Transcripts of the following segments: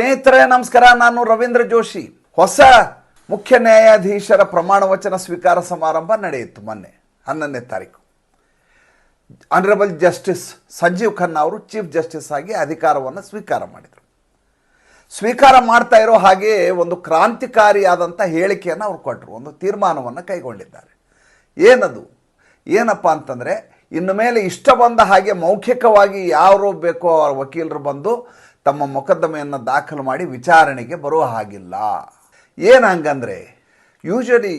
ಸ್ನೇಹಿತರೆ, ನಮಸ್ಕಾರ. ನಾನು ರವೀಂದ್ರ ಜೋಶಿ. ಹೊಸ ಮುಖ್ಯ ನ್ಯಾಯಾಧೀಶರ ಪ್ರಮಾಣ ವಚನ ಸ್ವೀಕಾರ ಸಮಾರಂಭ ನಡೆಯಿತು ಮೊನ್ನೆ, ಹನ್ನೊಂದನೇ ತಾರೀಕು. ಆನರಬಲ್ ಜಸ್ಟಿಸ್ ಸಂಜೀವ್ ಖನ್ನಾ ಅವರು ಚೀಫ್ ಜಸ್ಟಿಸ್ ಆಗಿ ಅಧಿಕಾರವನ್ನು ಸ್ವೀಕಾರ ಮಾಡಿದರು. ಸ್ವೀಕಾರ ಮಾಡ್ತಾ ಇರೋ ಹಾಗೆ ಒಂದು ಕ್ರಾಂತಿಕಾರಿಯಾದಂಥ ಹೇಳಿಕೆಯನ್ನು ಅವ್ರು ಕೊಟ್ಟರು ಒಂದು ತೀರ್ಮಾನವನ್ನು ಕೈಗೊಂಡಿದ್ದಾರೆ. ಏನದು? ಏನಪ್ಪ ಅಂತಂದರೆ, ಇನ್ನು ಮೇಲೆ ಇಷ್ಟ ಬಂದ ಹಾಗೆ ಮೌಖಿಕವಾಗಿ ಯಾರು ಬೇಕೋ ಅವರ ವಕೀಲರು ಬಂದು ತಮ್ಮ ಮೊಕದ್ದಮೆಯನ್ನು ದಾಖಲು ಮಾಡಿ ವಿಚಾರಣೆಗೆ ಬರುವ ಹಾಗಿಲ್ಲ. ಏನು ಹಂಗಂದರೆ ಯೂಶಲಿ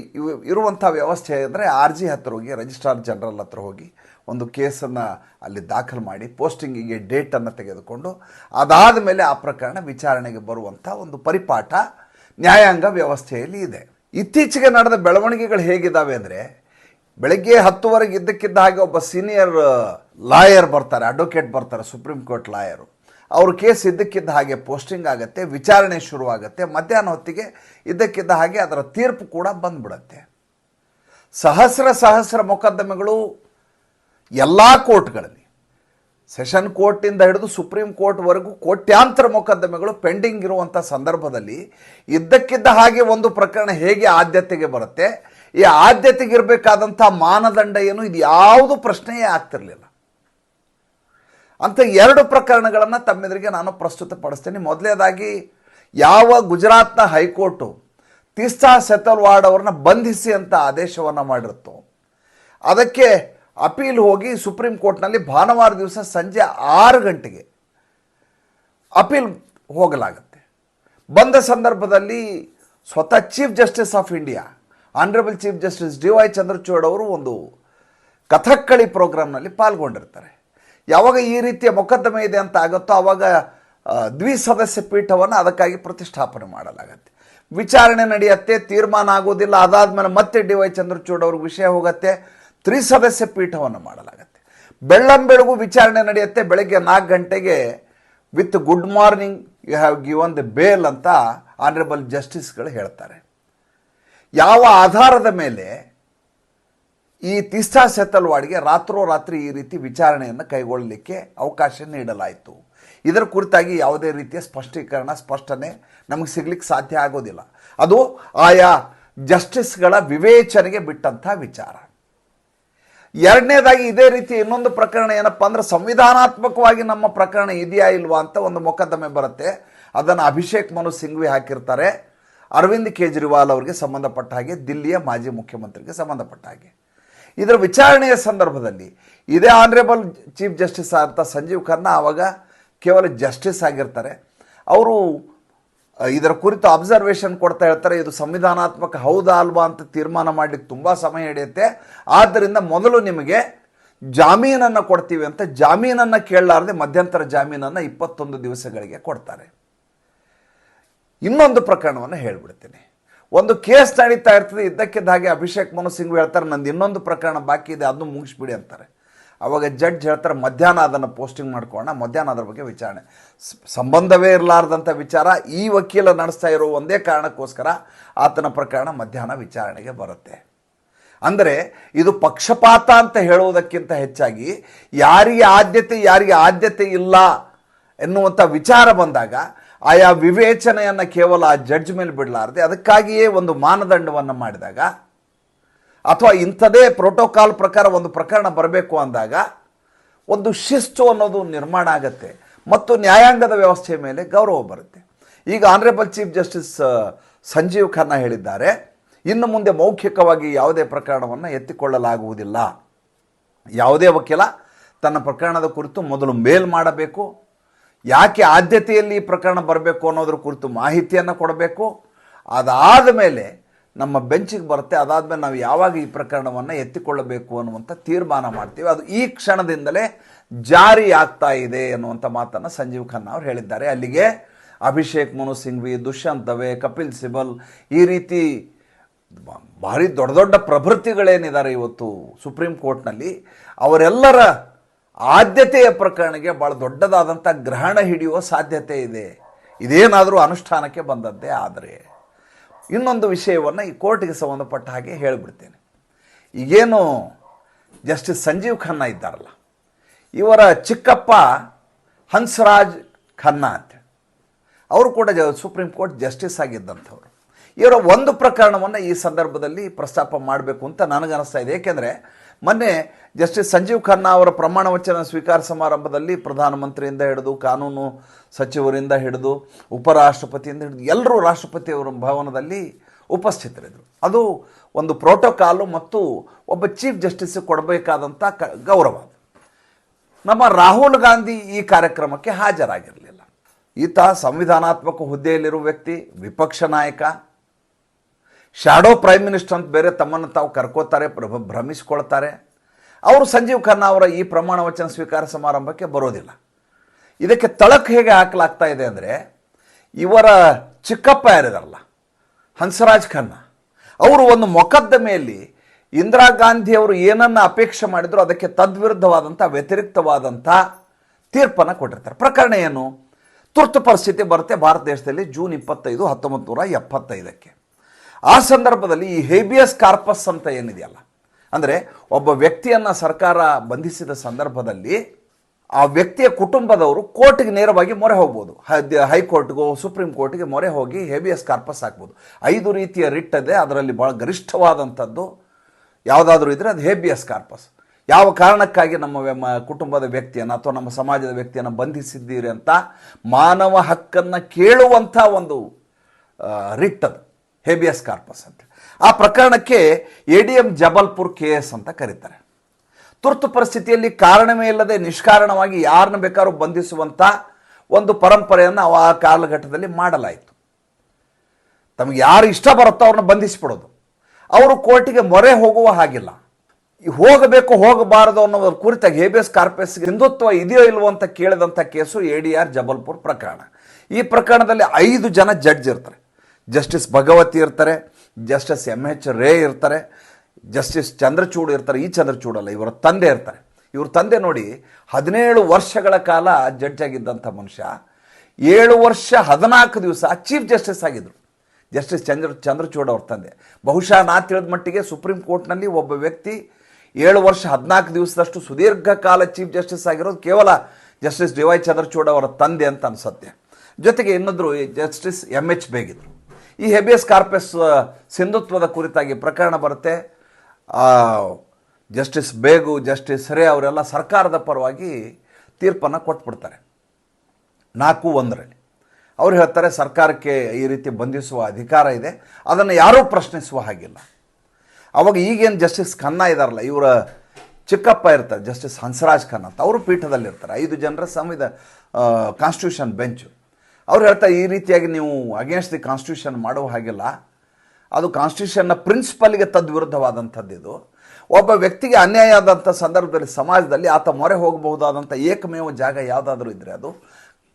ಇರುವಂಥ ವ್ಯವಸ್ಥೆ ಅಂದರೆ ಆರ್ ಜಿ ಹತ್ತಿರ ಹೋಗಿ ರಿಜಿಸ್ಟ್ರಾರ್ ಜನರಲ್ ಹತ್ರ ಹೋಗಿ ಒಂದು ಕೇಸನ್ನು ಅಲ್ಲಿ ದಾಖಲು ಮಾಡಿ ಪೋಸ್ಟಿಂಗಿಗೆ ಡೇಟನ್ನು ತೆಗೆದುಕೊಂಡು, ಅದಾದ ಮೇಲೆ ಆ ಪ್ರಕರಣ ವಿಚಾರಣೆಗೆ ಬರುವಂಥ ಒಂದು ಪರಿಪಾಠ ನ್ಯಾಯಾಂಗ ವ್ಯವಸ್ಥೆಯಲ್ಲಿ ಇದೆ. ಇತ್ತೀಚೆಗೆ ನಡೆದ ಬೆಳವಣಿಗೆಗಳು ಹೇಗಿದ್ದಾವೆ ಅಂದರೆ, ಬೆಳಗ್ಗೆ ಹತ್ತುವರೆಗೆ ಇದ್ದಕ್ಕಿದ್ದ ಹಾಗೆ ಒಬ್ಬ ಸೀನಿಯರ್ ಲಾಯರ್ ಬರ್ತಾರೆ ಅಡ್ವೊಕೇಟ್ ಬರ್ತಾರೆ ಸುಪ್ರೀಂ ಕೋರ್ಟ್ ಲಾಯರು ಅವ್ರ ಕೇಸ್ ಇದ್ದಕ್ಕಿದ್ದ ಹಾಗೆ ಪೋಸ್ಟಿಂಗ್ ಆಗುತ್ತೆ, ವಿಚಾರಣೆ ಶುರುವಾಗುತ್ತೆ, ಮಧ್ಯಾಹ್ನ ಹೊತ್ತಿಗೆ ಇದ್ದಕ್ಕಿದ್ದ ಹಾಗೆ ಅದರ ತೀರ್ಪು ಕೂಡ ಬಂದ್ಬಿಡುತ್ತೆ. ಸಹಸ್ರ ಸಹಸ್ರ ಮೊಕದ್ದಮೆಗಳು ಎಲ್ಲ ಕೋರ್ಟ್ಗಳಲ್ಲಿ, ಸೆಷನ್ ಕೋರ್ಟಿಂದ ಹಿಡಿದು ಸುಪ್ರೀಂ ಕೋರ್ಟ್ವರೆಗೂ ಕೋಟ್ಯಾಂತರ ಮೊಕದ್ದಮೆಗಳು ಪೆಂಡಿಂಗ್ ಇರುವಂಥ ಸಂದರ್ಭದಲ್ಲಿ ಇದ್ದಕ್ಕಿದ್ದ ಹಾಗೆ ಒಂದು ಪ್ರಕರಣ ಹೇಗೆ ಆದ್ಯತೆಗೆ ಬರುತ್ತೆ, ಈ ಆದ್ಯತೆಗಿರಬೇಕಾದಂಥ ಮಾನದಂಡ ಏನು, ಇದು ಯಾವುದು ಪ್ರಶ್ನೆಯೇ ಆಗ್ತಿರಲಿಲ್ಲ. ಅಂತ ಎರಡು ಪ್ರಕರಣಗಳನ್ನು ತಮ್ಮೆದುರಿಗೆ ನಾನು ಪ್ರಸ್ತುತಪಡಿಸ್ತೇನೆ. ಮೊದಲನೇದಾಗಿ ಯಾವ ಗುಜರಾತ್ನ ಹೈಕೋರ್ಟು ತೀಸ್ತಾ ಸೆತಲ್ವಾಡ್ ಅವ್ರನ್ನ ಬಂಧಿಸಿ ಅಂತ ಆದೇಶವನ್ನು ಮಾಡಿರುತ್ತೋ, ಅದಕ್ಕೆ ಅಪೀಲ್ ಹೋಗಿ ಸುಪ್ರೀಂ ಕೋರ್ಟ್ನಲ್ಲಿ ಭಾನುವಾರ ದಿವಸ ಸಂಜೆ ಆರು ಗಂಟೆಗೆ ಅಪೀಲ್ ಹೋಗಲಾಗುತ್ತೆ. ಬಂದ ಸಂದರ್ಭದಲ್ಲಿ ಸ್ವತಃ chief justice of India, honourable chief justice D Y Chandrachud ಅವರು ಒಂದು ಕಥಕ್ಕಳಿ ಪ್ರೋಗ್ರಾಮ್ನಲ್ಲಿ ಪಾಲ್ಗೊಂಡಿರ್ತಾರೆ. ಯಾವಾಗ ಈ ರೀತಿಯ ಮೊಕದ್ದಮೆ ಇದೆ ಅಂತ ಆಗುತ್ತೋ ಆವಾಗ ದ್ವಿಸದಸ್ಯ ಪೀಠವನ್ನು ಅದಕ್ಕಾಗಿ ಪ್ರತಿಷ್ಠಾಪನೆ ಮಾಡಲಾಗತ್ತೆ. ವಿಚಾರಣೆ ನಡೆಯುತ್ತೆ, ತೀರ್ಮಾನ ಆಗೋದಿಲ್ಲ ಅದಾದಮೇಲೆ ಮತ್ತೆ ಡಿ ವೈ ಚಂದ್ರಚೂಡ್ ಅವ್ರಿಗೆ ವಿಷಯ ಹೋಗುತ್ತೆ, ತ್ರಿಸದಸ್ಯ ಪೀಠವನ್ನು ಮಾಡಲಾಗತ್ತೆ. ಬೆಳ್ಳಂ ಬೆಳಗು ವಿಚಾರಣೆ ನಡೆಯುತ್ತೆ, ಬೆಳಗ್ಗೆ ನಾಲ್ಕು ಗಂಟೆಗೆ with good morning, you have given the bail ಅಂತ ಆನರೇಬಲ್ ಜಸ್ಟಿಸ್ಗಳು ಹೇಳ್ತಾರೆ. ಯಾವ ಆಧಾರದ ಮೇಲೆ ಈ ತಿಸ್ತಾ ಸೆತಲ್ವಾಡ್ಗೆ ರಾತ್ರೋರಾತ್ರಿ ಈ ರೀತಿ ವಿಚಾರಣೆಯನ್ನು ಕೈಗೊಳ್ಳಲಿಕ್ಕೆ ಅವಕಾಶ ನೀಡಲಾಯಿತು. ಇದರ ಕುರಿತಾಗಿ ಯಾವುದೇ ರೀತಿಯ ಸ್ಪಷ್ಟೀಕರಣ, ಸ್ಪಷ್ಟನೆ ನಮಗೆ ಸಿಗ್ಲಿಕ್ಕೆ ಸಾಧ್ಯ ಆಗೋದಿಲ್ಲ. ಅದು ಆಯಾ ಜಸ್ಟಿಸ್ಗಳ ವಿವೇಚನೆಗೆ ಬಿಟ್ಟಂಥ ವಿಚಾರ. ಎರಡನೇದಾಗಿ ಇದೇ ರೀತಿ ಇನ್ನೊಂದು ಪ್ರಕರಣ ಏನಪ್ಪ ಅಂದ್ರೆ ಸಂವಿಧಾನಾತ್ಮಕವಾಗಿ ನಮ್ಮ ಪ್ರಕರಣ ಇದೆಯಾ ಇಲ್ವಾ ಅಂತ ಒಂದು ಮೊಕದ್ದಮೆ ಬರುತ್ತೆ. ಅದನ್ನು ಅಭಿಷೇಕ್ ಮನು ಸಿಂಘ್ವಿ ಹಾಕಿರ್ತಾರೆ. ಅರವಿಂದ್ ಕೇಜ್ರಿವಾಲ್ ಅವರಿಗೆ ಸಂಬಂಧಪಟ್ಟ ಹಾಗೆ, ದಿಲ್ಲಿಯ ಮಾಜಿ ಮುಖ್ಯಮಂತ್ರಿಗೆ ಸಂಬಂಧಪಟ್ಟ ಹಾಗೆ. ಇದರ ವಿಚಾರಣೆಯ ಸಂದರ್ಭದಲ್ಲಿ ಇದೇ ಆನರೇಬಲ್ ಚೀಫ್ ಜಸ್ಟಿಸ್ ಅಂತ ಸಂಜೀವ್ ಖನ್ನಾ ಆವಾಗ ಕೇವಲ ಜಸ್ಟಿಸ್ ಆಗಿರ್ತಾರೆ. ಅವರು ಇದರ ಕುರಿತು ಅಬ್ಸರ್ವೇಷನ್ ಕೊಡ್ತಾ ಹೇಳ್ತಾರೆ, ಇದು ಸಂವಿಧಾನಾತ್ಮಕ ಹೌದಾ ಅಲ್ವಾ ಅಂತ ತೀರ್ಮಾನ ಮಾಡಲಿಕ್ಕೆ ತುಂಬ ಸಮಯ ಹಿಡಿಯುತ್ತೆ. ಆದ್ದರಿಂದ ಮೊದಲು ನಿಮಗೆ ಜಾಮೀನನ್ನು ಕೊಡ್ತೀವಿ ಅಂತ ಜಾಮೀನನ್ನು ಕೇಳಲಾರದೆ ಮಧ್ಯಂತರ ಜಾಮೀನನ್ನು ಇಪ್ಪತ್ತೊಂದು ದಿವಸಗಳಿಗೆ ಕೊಡ್ತಾರೆ. ಇನ್ನೊಂದು ಪ್ರಕರಣವನ್ನು ಹೇಳ್ಬಿಡ್ತೀನಿ. ಒಂದು ಕೇಸ್ ನಡೀತಾ ಇರ್ತದೆ, ಇದ್ದಕ್ಕಿದ್ದ ಹಾಗೆ ಅಭಿಷೇಕ್ ಮನು ಸಿಂಗ್ ಹೇಳ್ತಾರೆ, ನಂದು ಇನ್ನೊಂದು ಪ್ರಕರಣ ಬಾಕಿ ಇದೆ, ಅದನ್ನು ಮುಗಿಸ್ಬಿಡಿ ಅಂತಾರೆ. ಅವಾಗ ಜಡ್ಜ್ ಹೇಳ್ತಾರೆ, ಮಧ್ಯಾಹ್ನ ಅದನ್ನು ಪೋಸ್ಟಿಂಗ್ ಮಾಡ್ಕೊಳ್ಳೋಣ, ಮಧ್ಯಾಹ್ನ ಅದರ ಬಗ್ಗೆ ವಿಚಾರಣೆ. ಸಂಬಂಧವೇ ಇರಲಾರ್ದಂಥ ವಿಚಾರ, ಈ ವಕೀಲ ನಡೆಸ್ತಾ ಇರೋ ಒಂದೇ ಕಾರಣಕ್ಕೋಸ್ಕರ ಆತನ ಪ್ರಕರಣ ಮಧ್ಯಾಹ್ನ ವಿಚಾರಣೆಗೆ ಬರುತ್ತೆ. ಅಂದರೆ, ಇದು ಪಕ್ಷಪಾತ ಅಂತ ಹೇಳುವುದಕ್ಕಿಂತ ಹೆಚ್ಚಾಗಿ, ಯಾರಿಗೆ ಆದ್ಯತೆ ಯಾರಿಗೆ ಆದ್ಯತೆ ಇಲ್ಲ ಎನ್ನುವಂಥ ವಿಚಾರ ಬಂದಾಗ ಆಯಾ ವಿವೇಚನೆಯನ್ನು ಕೇವಲ ಆ ಜಡ್ಜ್ ಮೇಲೆ ಬಿಡಲಾರದೆ, ಅದಕ್ಕಾಗಿಯೇ ಒಂದು ಮಾನದಂಡವನ್ನು ಮಾಡಿದಾಗ, ಅಥವಾ ಇಂಥದೇ ಪ್ರೋಟೋಕಾಲ್ ಪ್ರಕಾರ ಒಂದು ಪ್ರಕರಣ ಬರಬೇಕು ಅಂದಾಗ, ಒಂದು ಶಿಸ್ತು ಅನ್ನೋದು ನಿರ್ಮಾಣ ಆಗತ್ತೆ ಮತ್ತು ನ್ಯಾಯಾಂಗದ ವ್ಯವಸ್ಥೆಯ ಮೇಲೆ ಗೌರವ ಬರುತ್ತೆ. ಈಗ honourable chief justice Sanjiv Khanna ಹೇಳಿದ್ದಾರೆ, ಇನ್ನು ಮುಂದೆ ಮೌಖಿಕವಾಗಿ ಯಾವುದೇ ಪ್ರಕರಣವನ್ನು ಎತ್ತಿಕೊಳ್ಳಲಾಗುವುದಿಲ್ಲ. ಯಾವುದೇ ವಕೀಲ ತನ್ನ ಪ್ರಕರಣದ ಕುರಿತು ಮೊದಲು ಮೇಲ್ ಮಾಡಬೇಕು ಯಾಕೆ ಆದ್ಯತೆಯಲ್ಲಿ ಈ ಪ್ರಕರಣ ಬರಬೇಕು ಅನ್ನೋದ್ರ ಕುರಿತು ಮಾಹಿತಿಯನ್ನು ಕೊಡಬೇಕು? ಅದಾದ ಮೇಲೆ ನಮ್ಮ ಬೆಂಚಿಗೆ ಬರುತ್ತೆ. ಅದಾದಮೇಲೆ ನಾವು ಯಾವಾಗ ಈ ಪ್ರಕರಣವನ್ನು ಎತ್ತಿಕೊಳ್ಳಬೇಕು ಅನ್ನುವಂಥ ತೀರ್ಮಾನ ಮಾಡ್ತೀವಿ. ಅದು ಈ ಕ್ಷಣದಿಂದಲೇ ಜಾರಿ ಆಗ್ತಾ ಇದೆ ಅನ್ನುವಂಥ ಮಾತನ್ನು ಸಂಜೀವ್ ಖನ್ನಾ ಅವರು ಹೇಳಿದ್ದಾರೆ. ಅಲ್ಲಿಗೆ ಅಭಿಷೇಕ್, ಮನು ಸಿಂಘ್ವಿ, ದುಷ್ಯಂತ್ ದವೆ, ಕಪಿಲ್ ಸಿಬಲ್ ಈ ರೀತಿ ಭಾರಿ ದೊಡ್ಡ ದೊಡ್ಡ ಪ್ರಭೃತಿಗಳೇನಿದ್ದಾರೆ ಇವತ್ತು ಸುಪ್ರೀಂ ಕೋರ್ಟ್ನಲ್ಲಿ. ಅವರೆಲ್ಲರ ಆದ್ಯತೆಯ ಪ್ರಕರಣಕ್ಕೆ ಭಾಳ ದೊಡ್ಡದಾದಂಥ ಗ್ರಹಣ ಹಿಡಿಯುವ ಸಾಧ್ಯತೆ ಇದೆ. ಇದೇನಾದರೂ ಅನುಷ್ಠಾನಕ್ಕೆ ಬಂದದ್ದೇ ಆದರೆ ಇನ್ನೊಂದು ವಿಷಯವನ್ನು ಈ ಕೋರ್ಟಿಗೆ ಸಂಬಂಧಪಟ್ಟ ಹಾಗೆ ಹೇಳಿಬಿಡ್ತೇನೆ. ಈಗೇನು ಜಸ್ಟಿಸ್ ಸಂಜೀವ್ ಖನ್ನಾ ಇದ್ದಾರಲ್ಲ, ಇವರ ಚಿಕ್ಕಪ್ಪ ಹಂಸರಾಜ್ ಖನ್ನಾ ಅಂತ. ಅವರು ಕೂಡ ಸುಪ್ರೀಂ ಕೋರ್ಟ್ ಜಸ್ಟಿಸ್ ಆಗಿದ್ದಂಥವ್ರು. ಇವರ ಒಂದು ಪ್ರಕರಣವನ್ನು ಈ ಸಂದರ್ಭದಲ್ಲಿ ಪ್ರಸ್ತಾಪ ಮಾಡಬೇಕು ಅಂತ ನನಗನ್ನಿಸ್ತಾ ಇದೆ. ಏಕೆಂದರೆ ಮೊನ್ನೆ ಜಸ್ಟಿಸ್ ಸಂಜೀವ್ ಖನ್ನಾ ಅವರ ಪ್ರಮಾಣ ವಚನ ಸ್ವೀಕಾರ ಸಮಾರಂಭದಲ್ಲಿ ಪ್ರಧಾನಮಂತ್ರಿಯಿಂದ ಹಿಡಿದು, ಕಾನೂನು ಸಚಿವರಿಂದ ಹಿಡಿದು, ಉಪರಾಷ್ಟ್ರಪತಿಯಿಂದ ಹಿಡಿದು, ಎಲ್ಲರೂ ರಾಷ್ಟ್ರಪತಿಯವರ ಭವನದಲ್ಲಿ ಉಪಸ್ಥಿತರಿದ್ದರು. ಅದು ಒಂದು ಪ್ರೋಟೋಕಾಲು ಮತ್ತು ಒಬ್ಬ ಚೀಫ್ ಜಸ್ಟಿಸ್ ಕೊಡಬೇಕಾದಂಥ ಕ, ಗೌರವ ನಮ್ಮ ರಾಹುಲ್ ಗಾಂಧಿ ಈ ಕಾರ್ಯಕ್ರಮಕ್ಕೆ ಹಾಜರಾಗಿರಲಿಲ್ಲ. ಈತ ಸಂವಿಧಾನಾತ್ಮಕ ಹುದ್ದೆಯಲ್ಲಿರುವ ವ್ಯಕ್ತಿ, ವಿಪಕ್ಷ ನಾಯಕ ಶಾಡೋ ಪ್ರೈಮ್ ಮಿನಿಸ್ಟರ್ ಅಂತ ಬೇರೆ ತಮ್ಮನ್ನು ತಾವು ಕರ್ಕೋತಾರೆ ಭ್ರ- ಭ್ರಮಿಸ್ಕೊಳ್ತಾರೆ. ಅವರು ಸಂಜೀವ್ ಖನ್ನಾ ಅವರ ಈ ಪ್ರಮಾಣ ವಚನ ಸ್ವೀಕಾರ ಸಮಾರಂಭಕ್ಕೆ ಬರೋದಿಲ್ಲ. ಇದಕ್ಕೆ ತಳಕು ಹೇಗೆ ಹಾಕಲಾಗ್ತಾ ಇದೆ ಅಂದರೆ, ಇವರ ಚಿಕ್ಕಪ್ಪ ಯಾರಿದಾರಲ್ಲ, ಹಂಸರಾಜ್ ಖನ್ನಾ, ಅವರು ಒಂದು ಮೊಕದ್ದಮೆಯಲ್ಲಿ ಇಂದಿರಾ ಗಾಂಧಿಯವರು ಏನನ್ನ ಅಪೇಕ್ಷೆ ಮಾಡಿದ್ರು ಅದಕ್ಕೆ ತದ್ವಿರುದ್ಧವಾದಂಥ ವ್ಯತಿರಿಕ್ತವಾದಂಥ ತೀರ್ಪನ್ನು ಕೊಟ್ಟಿರ್ತಾರೆ. ಪ್ರಕರಣ ಏನು? ತುರ್ತು ಪರಿಸ್ಥಿತಿ ಬರುತ್ತೆ. ಭಾರತ ದೇಶದಲ್ಲಿ ಜೂನ್ ಇಪ್ಪತ್ತೈದು ಹತ್ತೊಂಬತ್ತು ನೂರ ಎಪ್ಪತ್ತೈದಕ್ಕೆ. ಆ ಸಂದರ್ಭದಲ್ಲಿ ಈ ಹೇಬಿಯಸ್ ಕಾರ್ಪಸ್ ಅಂತ ಏನಿದೆಯಲ್ಲ, ಅಂದರೆ ಒಬ್ಬ ವ್ಯಕ್ತಿಯನ್ನು ಸರ್ಕಾರ ಬಂಧಿಸಿದ ಸಂದರ್ಭದಲ್ಲಿ ಆ ವ್ಯಕ್ತಿಯ ಕುಟುಂಬದವರು ಕೋರ್ಟ್ಗೆ ನೇರವಾಗಿ ಮೊರೆ ಹೋಗ್ಬೋದು. ಹೈಕೋರ್ಟ್ಗೋ, ಸುಪ್ರೀಂ ಕೋರ್ಟ್ಗೆ ಮೊರೆ ಹೋಗಿ ಹೇಬಿಯಸ್ ಕಾರ್ಪಸ್ ಹಾಕ್ಬೋದು. ಐದು ರೀತಿಯ ರಿಟ್ ಇದೆ, ಅದರಲ್ಲಿ ಭಾಳ ಗರಿಷ್ಠವಾದಂಥದ್ದು ಯಾವುದಾದ್ರೂ ಇದ್ದರೆ ಅದು ಹೇಬಿಯಸ್ ಕಾರ್ಪಸ್. ಯಾವ ಕಾರಣಕ್ಕಾಗಿ ನಮ್ಮ ಕುಟುಂಬದ ವ್ಯಕ್ತಿಯನ್ನು ಅಥವಾ ನಮ್ಮ ಸಮಾಜದ ವ್ಯಕ್ತಿಯನ್ನು ಬಂಧಿಸಿದ್ದೀರಿ ಅಂತ ಮಾನವ ಹಕ್ಕನ್ನು ಕೇಳುವಂಥ ಒಂದು ರಿಟ್ ಅದು. ಹೇಬಿಯಸ್ ಕಾರ್ಪಸ್ ಅಂತ. ಆ ಪ್ರಕರಣಕ್ಕೆ A D M Jabalpur case ಅಂತ ಕರೀತಾರೆ. ತುರ್ತು ಪರಿಸ್ಥಿತಿಯಲ್ಲಿ ಕಾರಣವೇ ಇಲ್ಲದೆ ನಿಷ್ಕಾರಣವಾಗಿ ಯಾರನ್ನ ಬೇಕಾದ್ರೂ ಬಂಧಿಸುವಂಥ ಒಂದು ಪರಂಪರೆಯನ್ನು ಆ ಕಾಲಘಟ್ಟದಲ್ಲಿ ಮಾಡಲಾಯಿತು. ತಮಗೆ ಯಾರು ಇಷ್ಟ ಬರುತ್ತೋ ಅವ್ರನ್ನ ಬಂಧಿಸಿಬಿಡೋದು. ಅವರು ಕೋರ್ಟಿಗೆ ಮೊರೆ ಹೋಗುವ ಹಾಗಿಲ್ಲ. ಹೋಗಬೇಕು, ಹೋಗಬಾರದು ಅನ್ನೋ ಕುರಿತಾಗಿ ಹೇಬಿಯಸ್ ಕಾರ್ಪಸ್ ಹಿಂದುತ್ವ ಇದೆಯೋ ಇಲ್ವೋ ಅಂತ ಕೇಳಿದಂಥ case A D R Jabalpur ಪ್ರಕರಣ. ಈ ಪ್ರಕರಣದಲ್ಲಿ ಐದು ಜನ ಜಡ್ಜ್ ಇರ್ತಾರೆ. ಜಸ್ಟಿಸ್ ಭಗವತಿ ಇರ್ತಾರೆ, ಜಸ್ಟಿಸ್ ಎಂ ಎಚ್ ರೇ ಇರ್ತಾರೆ, ಜಸ್ಟಿಸ್ ಚಂದ್ರಚೂಡ್ ಇರ್ತಾರೆ, ಈ ಚಂದ್ರಚೂಡ್ ಅಲ್ಲ, ಇವರ ತಂದೆ ಇರ್ತಾರೆ. ಇವ್ರ ತಂದೆ ನೋಡಿ ಹದಿನೇಳು ವರ್ಷಗಳ ಕಾಲ ಜಡ್ಜ್ ಆಗಿದ್ದಂಥ ಮನುಷ್ಯ, ಏಳು ವರ್ಷ ಹದಿನಾಲ್ಕು ದಿವಸ ಚೀಫ್ ಜಸ್ಟಿಸ್ ಆಗಿದ್ದರು ಜಸ್ಟಿಸ್ ಚಂದ್ರ, ಚಂದ್ರಚೂಡ್ ಅವ್ರ ತಂದೆ. ಬಹುಶಃ ನಾ ತಿಳಿದ ಮಟ್ಟಿಗೆ ಸುಪ್ರೀಂ ಕೋರ್ಟ್ನಲ್ಲಿ ಒಬ್ಬ ವ್ಯಕ್ತಿ ಏಳು ವರ್ಷ ಹದಿನಾಲ್ಕು ದಿವಸದಷ್ಟು ಸುದೀರ್ಘ ಕಾಲ ಚೀಫ್ ಜಸ್ಟಿಸ್ ಆಗಿರೋದು ಕೇವಲ ಜಸ್ಟಿಸ್ ಡಿ ವೈ ಚಂದ್ರಚೂಡ್ ಅವರ ತಂದೆ ಅಂತ ಅನ್ಸುತ್ತೆ. ಜೊತೆಗೆ ಇನ್ನೊಂದರು ಜಸ್ಟಿಸ್ ಎಂ ಎಚ್ ಬೇಗಿದ್ರು. ಈ ಹೆಬಿಯಸ್ ಕಾರ್ಪಸ್ ಸಿಂಧುತ್ವದ ಕುರಿತಾಗಿ ಪ್ರಕರಣ ಬರುತ್ತೆ. ಜಸ್ಟಿಸ್ ಬೇಗು ಜಸ್ಟಿಸ್ ರೇ ಅವರೆಲ್ಲ ಸರ್ಕಾರದ ಪರವಾಗಿ ತೀರ್ಪನ್ನು ಕೊಟ್ಬಿಡ್ತಾರೆ. ನಾಲ್ಕು ಒಂದರಲ್ಲಿ. ಅವ್ರು ಹೇಳ್ತಾರೆ, ಸರ್ಕಾರಕ್ಕೆ ಈ ರೀತಿ ಬಂಧಿಸುವ ಅಧಿಕಾರ ಇದೆ. ಅದನ್ನು ಯಾರೂ ಪ್ರಶ್ನಿಸುವ ಹಾಗಿಲ್ಲ. ಅವಾಗ ಈಗೇನು ಜಸ್ಟಿಸ್ ಖನ್ನಾ ಇದ್ದಾರಲ್ಲ ಇವರ ಚಿಕ್ಕಪ್ಪ ಇರ್ತಾರೆ ಜಸ್ಟಿಸ್ ಹಂಸರಾಜ್ ಖನ್ನಾ ಅಂತ. ಅವರು ಪೀಠದಲ್ಲಿರ್ತಾರೆ. ಐದು ಜನರ ಸಂವಿಧಾನ ಕಾನ್ಸ್ಟಿಟ್ಯೂಷನ್ ಬೆಂಚು ಅವ್ರು ಹೇಳ್ತಾ ಈ ರೀತಿಯಾಗಿ ನೀವು ಅಗೇನ್ಸ್ಟ್ ದಿ ಕಾನ್ಸ್ಟಿಟ್ಯೂಷನ್ ಮಾಡುವ ಹಾಗಿಲ್ಲ. ಅದು ಕಾನ್ಸ್ಟಿಟ್ಯೂಷನ್ನ ಪ್ರಿನ್ಸಿಪಲ್ಗೆ ತದ್ವಿರುದ್ಧವಾದಂಥದ್ದು ಇದು. ಒಬ್ಬ ವ್ಯಕ್ತಿಗೆ ಅನ್ಯಾಯ ಆದಂಥ ಸಂದರ್ಭದಲ್ಲಿ, ಸಮಾಜದಲ್ಲಿ ಆತ ಮೊರೆ ಹೋಗಬಹುದಾದಂಥ ಏಕಮೇವ ಜಾಗ ಯಾವುದಾದ್ರೂ ಇದ್ದರೆ ಅದು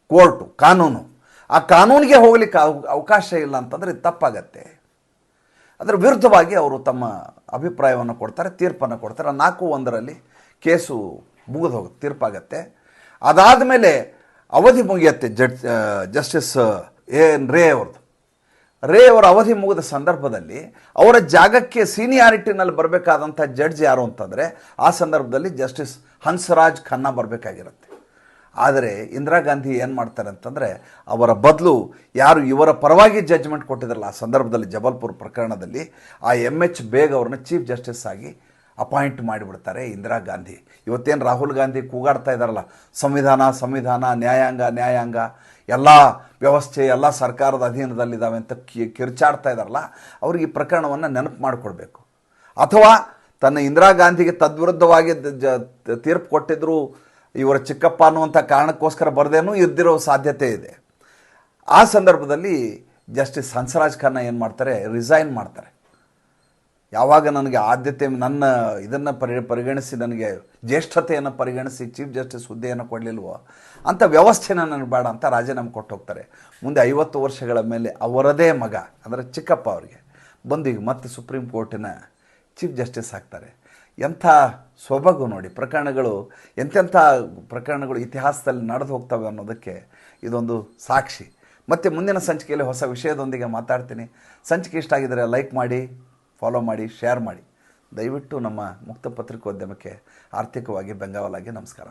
ಕೋರ್ಟು ಕಾನೂನು. ಆ ಕಾನೂನಿಗೆ ಹೋಗ್ಲಿಕ್ಕೆ ಅವ- ಅವಕಾಶ ಇಲ್ಲ ಅಂತಂದರೆ ಇದು ತಪ್ಪಾಗತ್ತೆ. ಅದರ ವಿರುದ್ಧವಾಗಿ ಅವರು ತಮ್ಮ ಅಭಿಪ್ರಾಯವನ್ನು ಕೊಡ್ತಾರೆ, ತೀರ್ಪನ್ನು ಕೊಡ್ತಾರೆ. ನಾಲ್ಕು ಒಂದರಲ್ಲಿ ಕೇಸು ಮುಗಿದು ಹೋಗುತ್ತೆ, ತೀರ್ಪಾಗತ್ತೆ. ಅದಾದ ಮೇಲೆ ಅವಧಿ ಮುಗಿಯತ್ತೆ ಜಡ್ ಜಸ್ಟಿಸ್ ಎನ್ ರೇ ಅವ್ರದ್ದು. ರೇ ಅವರ ಅವಧಿ ಮುಗಿದ ಸಂದರ್ಭದಲ್ಲಿ ಅವರ ಜಾಗಕ್ಕೆ ಸೀನಿಯಾರಿಟಿನಲ್ಲಿ ಬರಬೇಕಾದಂಥ ಜಡ್ಜ್ ಯಾರು ಅಂತಂದರೆ ಆ ಸಂದರ್ಭದಲ್ಲಿ ಜಸ್ಟಿಸ್ ಹಂಸರಾಜ್ ಖನ್ನಾ ಬರಬೇಕಾಗಿರುತ್ತೆ. ಆದರೆ ಇಂದಿರಾ ಗಾಂಧಿ ಏನು ಮಾಡ್ತಾರೆ ಅಂತಂದರೆ ಅವರ ಬದಲು ಯಾರು ಇವರ ಪರವಾಗಿ ಜಡ್ಜ್ಮೆಂಟ್ ಕೊಟ್ಟಿದ್ರಲ್ಲ ಆ ಸಂದರ್ಭದಲ್ಲಿ ಜಬಲ್ಪುರ್ ಪ್ರಕರಣದಲ್ಲಿ ಆ ಎಂ ಎಚ್ ಬೇಗ್ ಅವ್ರನ್ನ ಚೀಫ್ ಜಸ್ಟಿಸ್ ಆಗಿ ಅಪಾಯಿಂಟ್ ಮಾಡಿಬಿಡ್ತಾರೆ ಇಂದಿರಾ ಗಾಂಧಿ. ಇವತ್ತೇನು ರಾಹುಲ್ ಗಾಂಧಿ ಕೂಗಾಡ್ತಾ ಇದ್ದಾರಲ್ಲ ಸಂವಿಧಾನ ಸಂವಿಧಾನ, ನ್ಯಾಯಾಂಗ ನ್ಯಾಯಾಂಗ, ಎಲ್ಲ ವ್ಯವಸ್ಥೆ, ಎಲ್ಲ ಸರ್ಕಾರದ ಅಧೀನದಲ್ಲಿದ್ದಾವೆ ಅಂತ ಕಿ, ಕಿರ್ಚಾಡ್ತಾ ಇದ್ದಾರಲ್ಲ ಅವ್ರಿಗೆ ಈ ಪ್ರಕರಣವನ್ನು ನೆನಪು ಮಾಡಿಕೊಡ್ಬೇಕು ಅಥವಾ ತನ್ನ ಇಂದಿರಾ ಗಾಂಧಿಗೆ ತದ್ವಿರುದ್ಧವಾಗಿ ಜ- ತೀರ್ಪು ಕೊಟ್ಟಿದ್ದರು ಇವರ ಚಿಕ್ಕಪ್ಪ ಅನ್ನುವಂಥ ಕಾರಣಕ್ಕೋಸ್ಕರ ಬರದೇನೂ ಇದ್ದಿರೋ ಸಾಧ್ಯತೆ ಇದೆ. ಆ ಸಂದರ್ಭದಲ್ಲಿ ಜಸ್ಟಿಸ್ ಹನ್ಸರಾಜ್ ಖನ್ನ ಏನು ಮಾಡ್ತಾರೆ, ರಿಸೈನ್ ಮಾಡ್ತಾರೆ. ಯಾವಾಗ ನನಗೆ ಆದ್ಯತೆ, ನನ್ನ ಇದನ್ನು ಪರಿ, ಪರಿಗಣಿಸಿ ನನಗೆ ಜ್ಯೇಷ್ಠತೆಯನ್ನು ಪರಿಗಣಿಸಿ, ಚೀಫ್ ಜಸ್ಟಿಸ್ ಹುದ್ದೆಯನ್ನು ಕೊಡಲಿಲ್ವೋ ಅಂಥ ವ್ಯವಸ್ಥೆನ ನನಗೆ ಬೇಡ ಅಂತ ರಾಜೀನಾಮೆ ಕೊಟ್ಟು ಹೋಗ್ತಾರೆ. ಮುಂದೆ ಐವತ್ತು ವರ್ಷಗಳ ಮೇಲೆ ಅವರದೇ ಮಗ, ಅಂದರೆ ಚಿಕ್ಕಪ್ಪ ಅವರಿಗೆ, ಬಂದು ಈಗ ಮತ್ತೆ ಸುಪ್ರೀಂ ಕೋರ್ಟಿನ ಚೀಫ್ ಜಸ್ಟಿಸ್ ಆಗ್ತಾರೆ. ಎಂಥ ಸೊಬಗು ನೋಡಿ, ಪ್ರಕರಣಗಳು, ಎಂತೆಂಥ ಪ್ರಕರಣಗಳು ಇತಿಹಾಸದಲ್ಲಿ ನಡೆದು ಹೋಗ್ತವೆ ಅನ್ನೋದಕ್ಕೆ ಇದೊಂದು ಸಾಕ್ಷಿ. ಮತ್ತು ಮುಂದಿನ ಸಂಚಿಕೆಯಲ್ಲಿ ಹೊಸ ವಿಷಯದೊಂದಿಗೆ ಮಾತಾಡ್ತೀನಿ. ಸಂಚಿಕೆ ಇಷ್ಟ ಆಗಿದರೆ ಲೈಕ್ ಮಾಡಿ ಫಾಲೋ ಮಾಡಿ ಶೇರ್ ಮಾಡಿ. ದಯವಿಟ್ಟು ನಮ್ಮ ಮುಕ್ತ ಪತ್ರಿಕೋದ್ಯಮಕ್ಕೆ ಆರ್ಥಿಕವಾಗಿ ಬೆಂಗಾವಲಾಗಿ ನಮಸ್ಕಾರ.